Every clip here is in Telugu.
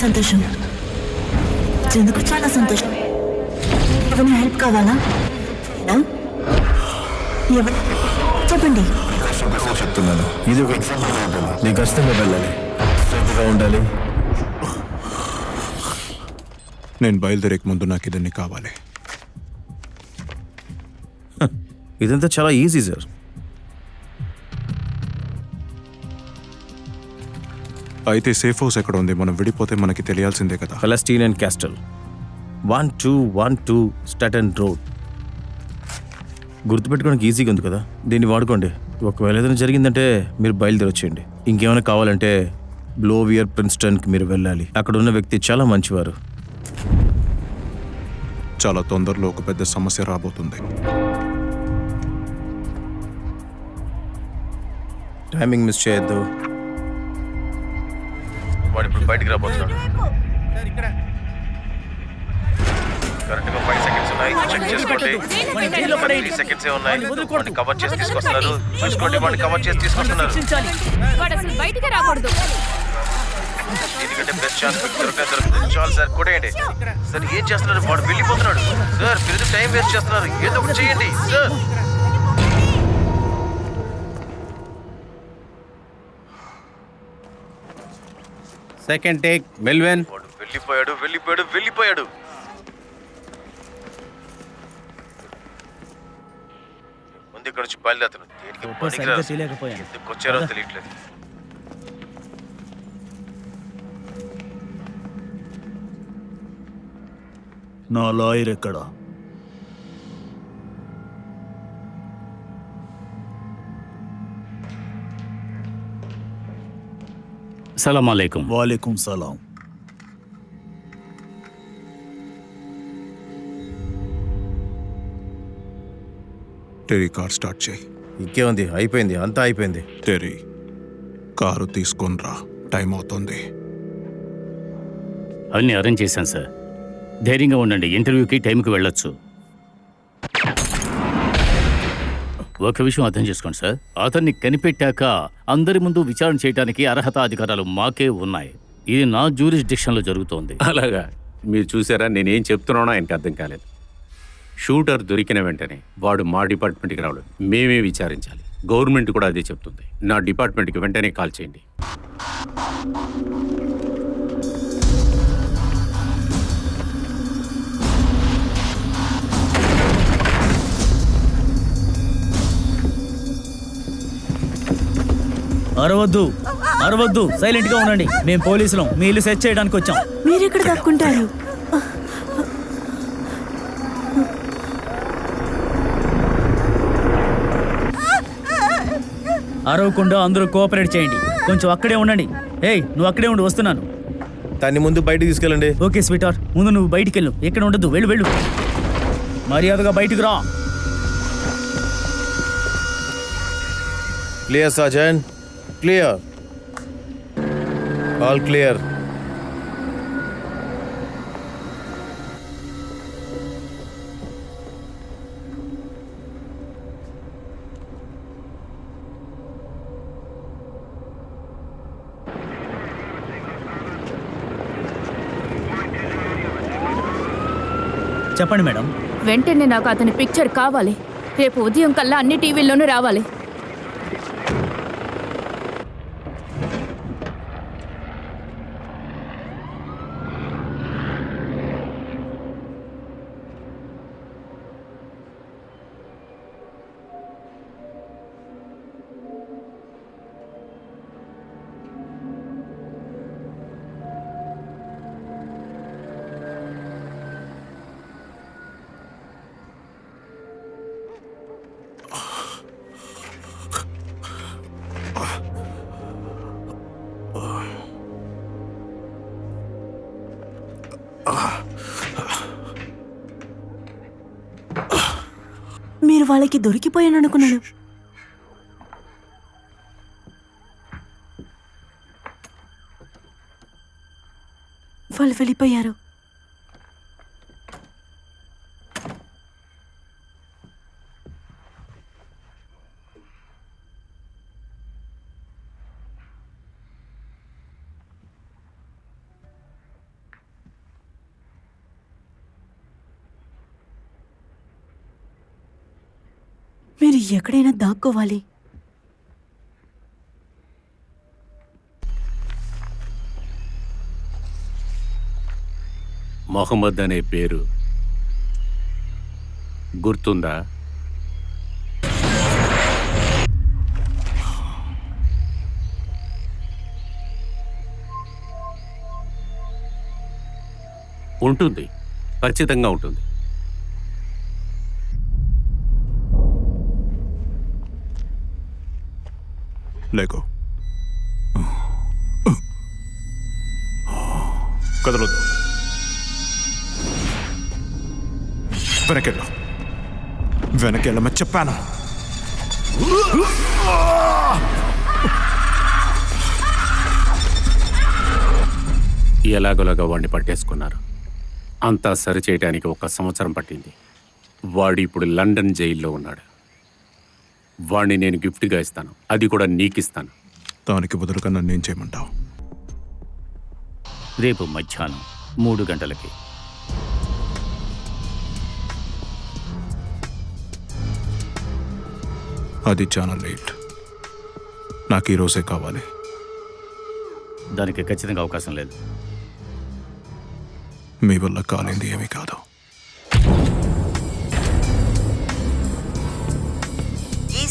సంతోషం. చందుకు చాలా సంతోషం. ఏమైనా హెల్ప్ కావాలా? చెప్పండి. చెప్తున్నాను. ఇది ఒక ఎగ్జాంపుల్ కష్టంగా వెళ్ళాలి. శ్రద్ధగా ఉండాలి. నేను బయలుదేరేక ముందు నాకు ఇదన్నీ కావాలి. ఇదంతా చాలా ఈజీ సార్ అయితే సేఫ్ హౌస్ ఎక్కడ ఉంది? మనం విడిపోతే మనకి తెలియాల్సిందే కదా. Palestine and Castle one two one two Stutton road గుర్తుపెట్టుకోవడానికి ఈజీగా ఉంది కదా? దీన్ని వాడుకోండి. ఒకవేళ ఏదైనా జరిగిందంటే మీరు బయలుదేరి వచ్చేయండి. ఇంకేమైనా కావాలంటే బ్లోవియర్ ప్రిన్స్టన్కి మీరు వెళ్ళాలి. అక్కడ ఉన్న వ్యక్తి చాలా మంచివారు. చాలా తొందరలో ఒక పెద్ద సమస్య రాబోతుంది. టైమింగ్ మిస్ చేయొద్దు. వాడు ఇప్పుడు బయటికి రాబోతున్నాడు. కరెక్ట్గా ఫైవ్ సెకండ్స్ ఉన్నాయి. చెక్ చేసుకోండి. త్రీ సెకండ్స్ ఉన్నాయి. వాడిని కవర్ చేసి తీసుకొస్తున్నారు. చూసుకోండి వాడిని కవర్ చేసి తీసుకొస్తున్నారు. ఎందుకంటే బెస్ట్ ఛాన్స్ దొరకనే దొరుకుతుంది చాలు సార్. కొట్టేయండి. సార్ ఏం చేస్తున్నారు? వాడు వెళ్ళిపోతున్నాడు. సార్ మీరు టైం వేస్ట్ చేస్తున్నారు. ఏదో ఒకటి చేయండి. సార్. సెకండ్ టేక్ మెల్వెన్ వాడు వెళ్ళిపోయాడు వెళ్ళిపోయాడు వెళ్ళిపోయాడు. ముందు ఇక్కడ నుంచి బయలుదేరుతాను. దేనికి పనికిరాదు. ఎందుకు వచ్చారో తెలియట్లేదు. నా లాయర్ ఎక్కడ? సలాం అలైకుం వాలేకుం సలాం టెరీ కార్ స్టార్ట్ చేయి. ఇంకేముంది? అయిపోయింది. అంతా అయిపోయింది. టెరీ కారు తీసుకొని రా. టైం అవుతుంది. అన్ని అరేంజ్ చేశాను సార్ ధైర్యంగా ఉండండి. ఇంటర్వ్యూకి టైంకి వెళ్ళొచ్చు. ఒక విషయం అర్థం చేసుకోండి సార్. అతన్ని కనిపెట్టాక అందరి ముందు విచారణ చేయడానికి అర్హత అధికారాలు మాకే ఉన్నాయి. ఇది నా జ్యూరిస్డిక్షన్లో జరుగుతోంది. అలాగా? మీరు చూసారా నేనేం చెప్తున్నానో ఆయనకు అర్థం కాలేదు. షూటర్ దొరికిన వెంటనే వాడు మా డిపార్ట్మెంట్కి రావడం మేమే విచారించాలి. గవర్నమెంట్ కూడా అదే చెప్తుంది. నా డిపార్ట్మెంట్కి వెంటనే కాల్ చేయండి. అరవద్దు. అరవద్దు. సైలెంట్గా ఉండండి. మేము పోలీసులం. మీ ఇల్లు సెర్చ్ చేయడానికి వచ్చాం. మీరెక్కడ దాక్కుంటారు? అరవకుండా అందరూ కోఆపరేట్ చేయండి. కొంచెం అక్కడే ఉండండి. ఏయ్ నువ్వు అక్కడే ఉండి వస్తున్నాను. దాన్ని ముందు బయటికి తీసుకెళ్ళండి. ఓకే స్వీటార్. ముందు నువ్వు బయటికి వెళ్ళు ఎక్కడ ఉండదు వెళ్ళు వెళ్ళు. మర్యాదగా బయటికి రా. Clear Sajan. Clear all clear చెప్పండి మేడం. వెంటనే నాకు అతని పిక్చర్ కావాలి. రేపు ఉదయం కల్లా అన్ని టీవీల్లోనూ రావాలి. వాళ్ళకి దొరికిపోయాను అనుకున్నాను. వాళ్ళు వెళ్ళిపోయారు. మీరు ఎక్కడైనా దాక్కోవాలి. మొహమ్మద్ అనే పేరు. గుర్తుందా? ఉంటుంది. ఖచ్చితంగా ఉంటుంది. లేకో. కదలొద్దు. వెనకెళ్ళు. వెనకెళ్ళమని చెప్పాను. ఎలాగోలాగా వాడిని పట్టేసుకున్నారు. అంతా సరిచేయడానికి ఒక సంవత్సరం పట్టింది. వాడు ఇప్పుడు లండన్ జైల్లో ఉన్నాడు. వాడిని నేను గిఫ్ట్గా ఇస్తాను. అది కూడా నీకిస్తాను. దానికి బదులుగా నన్ను ఏం చేయమంటావు? రేపు మధ్యాహ్నం మూడు గంటలకి. అది చాలా లేట్. నాకు ఈరోజే కావాలి. దానికి ఖచ్చితంగా అవకాశం లేదు. మీ వల్ల కాలేంది ఏమీ కాదు.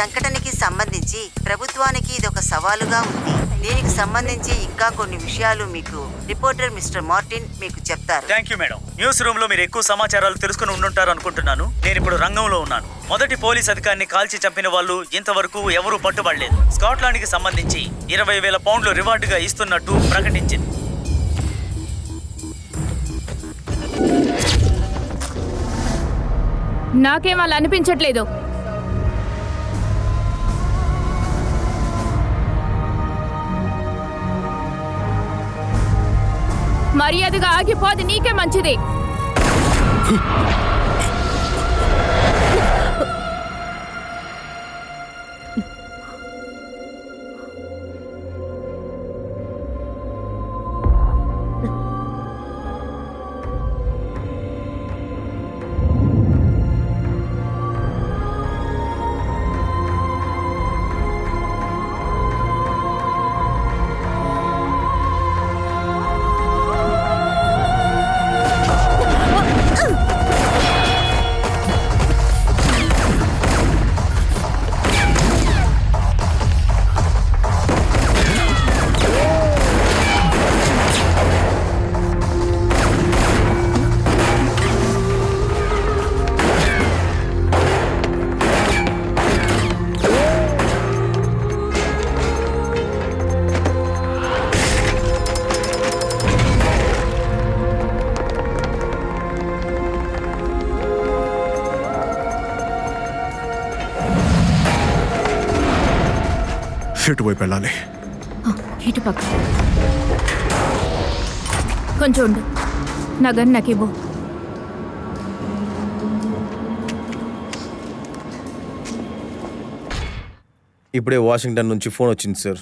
సంఘటనకి సంబంధించి ప్రభుత్వానికి ఇది ఒక సవాలుగా ఉంది. దీనికి సంబంధించి ఇంకా కొన్ని విషయాలు మీకు రిపోర్టర్ మిస్టర్ మార్టిన్ మీకు చెప్తారు. థ్యాంక్ యూ మేడం న్యూస్ రూమ్లో మీరు ఎక్కువ సమాచారాలు తెలుసుకుని ఉండుంటారు అనుకుంటున్నాను. నేను ఇప్పుడు రంగంలో ఉన్నాను. మొదటి పోలీస్ అధికారిని కాల్చి చంపిన వాళ్ళు ఇంతవరకు ఎవరూ పట్టుబడలేదు. స్కాట్లాండ్కి సంబంధించి ఇరవై వేల పౌండ్లు రివార్డుగా ఇస్తున్నట్టు ప్రకటించింది. నాకేం అలా అనిపించట్లేదు. మర్యాదగా ఆగిపోది నీకే మంచిది. ఇటువైపు వెళ్ళాలి. ఇటు పక్క. కొంచెం ఉండు. నా గన్ ఇప్పుడే వాషింగ్టన్ నుంచి ఫోన్ వచ్చింది సార్.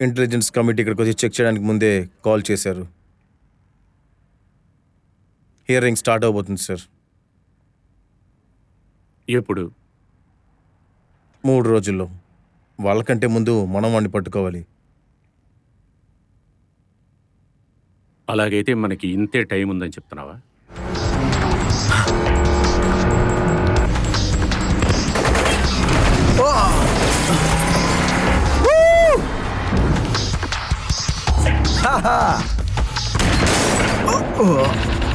ఇంటెలిజెన్స్ కమిటీ ఇక్కడికి వచ్చి చెక్ చేయడానికి ముందే కాల్ చేశారు. హియరింగ్ స్టార్ట్ అవబోతుంది సార్. ఎప్పుడు? మూడు రోజుల్లో. వాళ్ళకంటే ముందు మనం వాడిని పట్టుకోవాలి. అలాగైతే మనకి ఇంతే టైం ఉందని చెప్తున్నావా? Oh.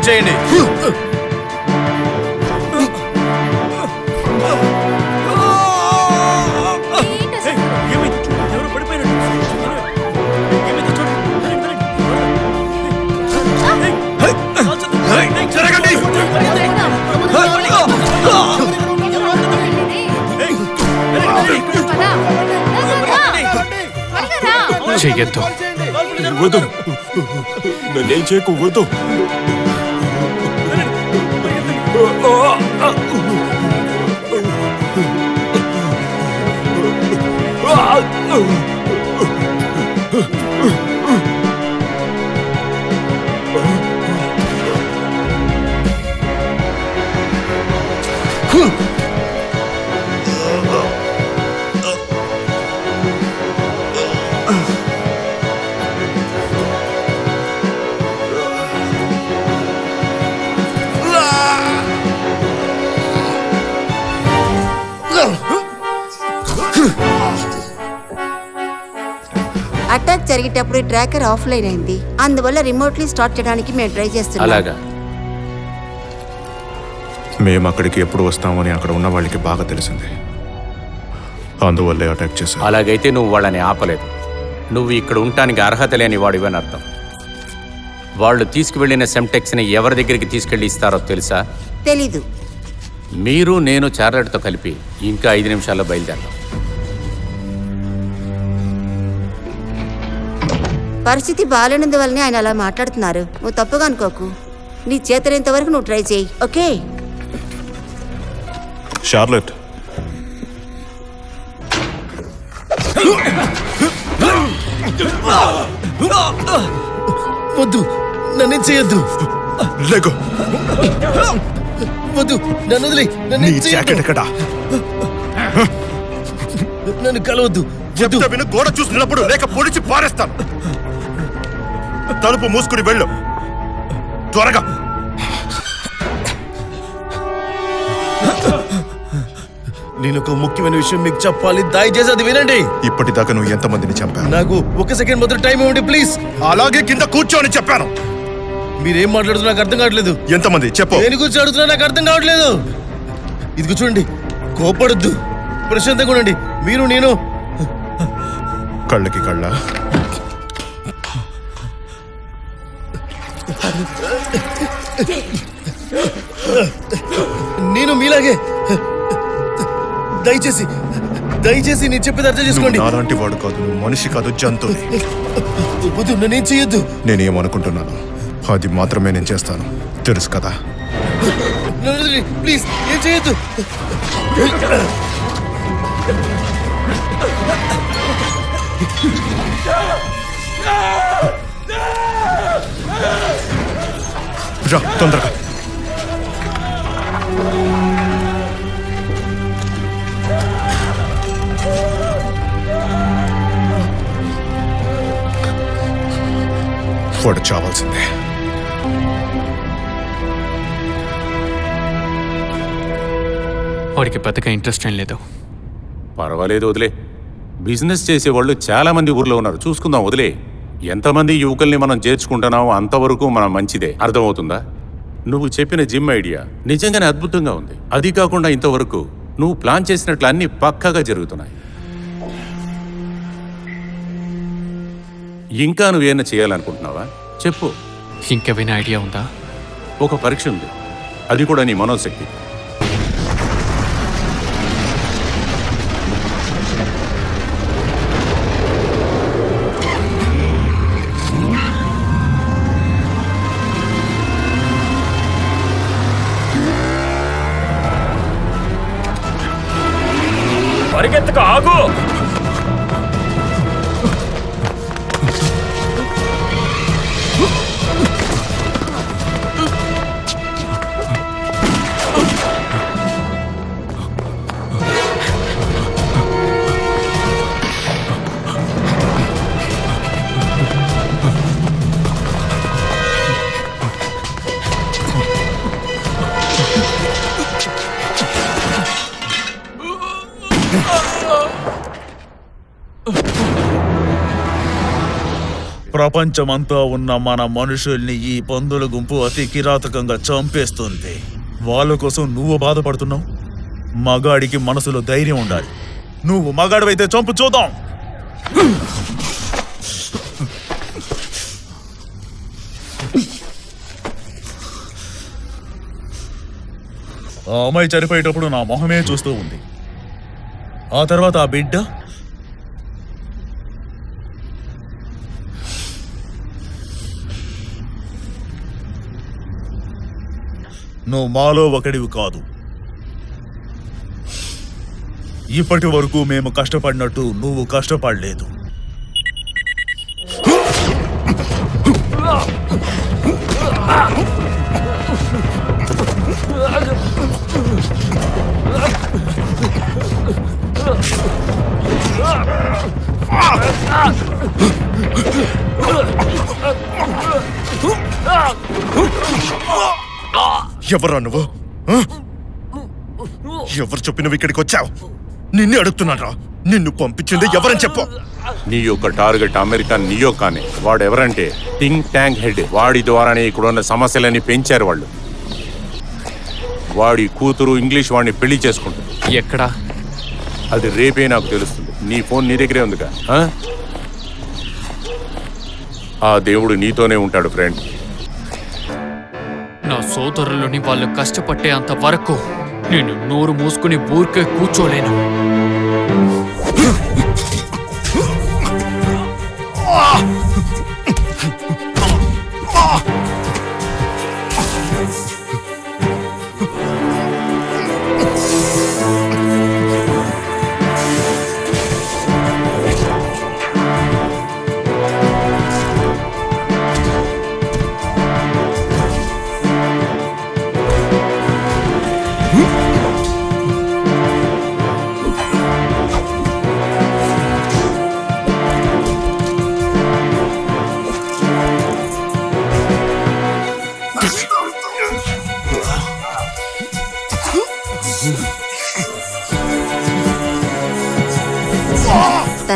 రిమూవ్ చేయండి. చెయ్యొద్దు. వద్దు. నేనేం చేయకు వద్దు. అటాక్ జరిగేటప్పుడు ట్రాకర్ ఆఫ్లైన్ అయింది. అందువల్ల రిమోట్లీ స్టార్ట్ చేయడానికి మేము ట్రై చేస్తున్నాం. అలాగా. మేము అక్కడికి ఎప్పుడు వస్తామని అక్కడ ఉన్న వాళ్ళకి బాగా తెలిసింది. అందువల్లే అటాక్ చేశారు. అలాగైతే నువ్వు వాళ్ళని ఆపలేదు. నువ్వు ఇక్కడ ఉండటానికి అర్హత లేని వాడివని అర్థం. వాళ్ళు తీసుకువెళ్ళిన సెంటెక్స్ని ఎవరి దగ్గరికి తీసుకెళ్ళి ఇస్తారో తెలుసా? తెలీదు. మీరు నేను చార్లెట్తో కలిపి ఇంకా ఐదు నిమిషాల్లో బయలుదేరదాం. పరిస్థితి బాగాలేనందువల్లనే ఆయన అలా మాట్లాడుతున్నారు. నువ్వు తప్పుగా అనుకోకు. నీ చేతనేంత వరకు నువ్వు ట్రై చేయి ఓకే? షార్లెట్. వద్దు నన్ను చేయొద్దు. లేకో. వద్దు నన్ను వదిలి నన్ను నీ జాకెట్ ఎక్కడా? నన్ను కలవద్దు చెప్తే విను గోడ చూసి నిలబడు లేక పొడిచి పారేస్తాను. తలుపు మూసుకుని వెళ్ళు. త్వరగా. నేను ఒక ముఖ్యమైన విషయం మీకు చెప్పాలి. దయచేసి అది వినండి. ఇప్పటిదాకా నువ్వు ఎంతమందిని చంపావు? నాకు ఒక సెకండ్ మొదటి టైం ఇవ్వండి ప్లీజ్. అలాగే కింద కూర్చోని చెప్పాను. మీరేం మాట్లాడుతున్నా నాకు అర్థం కావట్లేదు. ఎంతమంది? చెప్పు. దేని గురించి అడుగుతున్నా నాకు అర్థం కావట్లేదు. ఇది చూడండి కోపడొద్దు ప్రశాంతంగా ఉండండి. మీరు నేను. కళ్ళకి కళ్ళ? నేను మీలాగే. దయచేసి దయచేసి నేను చెప్పేది అర్థం చేసుకోండి. నాలాంటి వాడు కాదు నువ్వు మనిషి కాదు జంతువుని వద్దు నన్నేం చేయొద్దు. నేనేమనుకుంటున్నాను? అది మాత్రమే నేను చేస్తాను. తెలుసు కదా? ప్లీజ్ ఏం చేయొద్దు. రా తొందరగా. వాడు చావాల్సిందే. వాడికి పెద్దగా ఇంట్రెస్ట్ ఏం లేదు. పర్వాలేదు వదిలే. బిజినెస్ చేసేవాళ్ళు చాలా మంది ఊర్లో ఉన్నారు. చూసుకుందాం వదిలే. ఎంతమంది యువకుల్ని మనం చేర్చుకుంటున్నామో అంతవరకు మనం మంచిదే. అర్థమవుతుందా? నువ్వు చెప్పిన జిమ్ ఐడియా నిజంగానే అద్భుతంగా ఉంది. అది కాకుండా ఇంతవరకు నువ్వు ప్లాన్ చేసినట్లు అన్ని పక్కాగా జరుగుతున్నాయి. ఇంకా నువ్వేమైనా చేయాలనుకుంటున్నావా? చెప్పు. ఇంకేమైనా ఐడియా ఉందా? ఒక పరీక్ష ఉంది. అది కూడా నీ మనోశక్తి. పరిగెత్తుకు ఆగు. ప్రపంచమంతా ఉన్న మన మనుషుల్ని ఈ పందుల గుంపు అతి కిరాతకంగా చంపేస్తుంది. వాళ్ళ కోసం నువ్వు బాధపడుతున్నావు? మగాడికి మనసులో ధైర్యం ఉండాలి. నువ్వు మగాడివైతే చంపు చూద్దాం. ఆ అమ్మాయి చనిపోయేటప్పుడు నా మొహమే చూస్తూ ఉంది. ఆ తర్వాత ఆ బిడ్డ? నువ్వు మాలో ఒకడివి కాదు. ఇప్పటి వరకు మేము కష్టపడినట్టు నువ్వు కష్టపడలేదు. ఎవరా నువ్వు? ఆ? ఎవరు చెప్పినవి ఇక్కడికి వచ్చావు? నిన్నే అడుగుతున్నారా నిన్ను పంపించింది ఎవరని చెప్పు. నీ యొక్క టార్గెట్ అమెరికన్ నియో కానీ వాడు ఎవరంటే థింక్ ట్యాంక్ హెడ్. వాడి ద్వారానే ఇక్కడ ఉన్న సమస్యలని పెంచారు వాళ్ళు. వాడి కూతురు ఇంగ్లీష్ వాడిని పెళ్ళి చేసుకుంటుంది. ఎక్కడా? అది రేపే నాకు తెలుస్తుంది. నీ ఫోన్ నీ దగ్గరే ఉందిగా. ఆ? ఆ దేవుడు నీతోనే ఉంటాడు ఫ్రెండ్. నా సోదరులని వాళ్ళు కష్టపట్టే అంత వరకు నేను నోరు మూసుకుని ఊరికే కూర్చోలేను.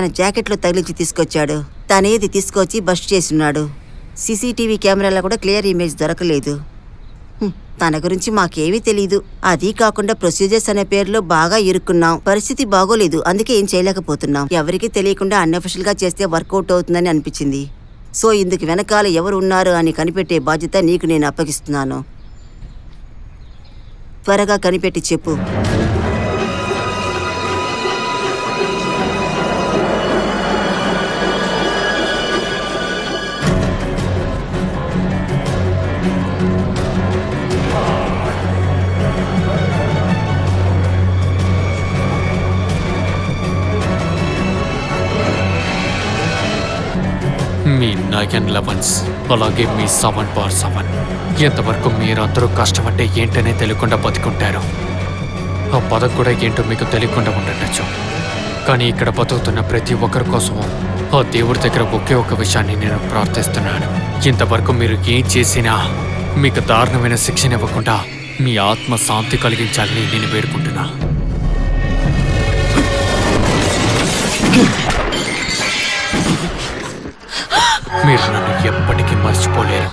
తన జాకెట్లో తగిలించి తీసుకొచ్చాడు. తనేది తీసుకొచ్చి బస్ట్ చేస్తున్నాడు. సీసీటీవీ కెమెరాలో కూడా క్లియర్ ఇమేజ్ దొరకలేదు. తన గురించి మాకేమీ తెలియదు అది కాకుండా ప్రొసీజర్స్ అనే పేరులో బాగా ఇరుక్కున్నాం. పరిస్థితి బాగోలేదు. అందుకే ఏం చేయలేకపోతున్నాం. ఎవరికీ తెలియకుండా అన్అఫిషియల్గా చేస్తే వర్కౌట్ అవుతుందని అనిపించింది. సో ఇందుకు వెనకాల ఎవరు ఉన్నారు అని కనిపెట్టే బాధ్యత నీకు నేను అప్పగిస్తున్నాను. త్వరగా కనిపెట్టి చెప్పు. మీ నైన్ లెవెన్స్ అలాగే మీ సెవెన్ బార్ సెవెన్. ఎంతవరకు మీరందరూ కష్టపడ్డే ఏంటనే తెలియకుండా బతుకుంటారు? ఆ పదం కూడా ఏంటో మీకు తెలియకుండా ఉండటచ్చు కానీ ఇక్కడ బతుకుతున్న ప్రతి ఒక్కరి కోసం ఆ దేవుడి దగ్గర ఒకే ఒక విషయాన్ని నేను ప్రార్థిస్తున్నాను. ఇంతవరకు మీరు ఏం చేసినా మీకు దారుణమైన శిక్షణ ఇవ్వకుండా మీ ఆత్మ శాంతి కలిగించాలని నేను వేడుకుంటున్నా. మీరు నన్ను ఎప్పటికీ మర్చిపోలేరు.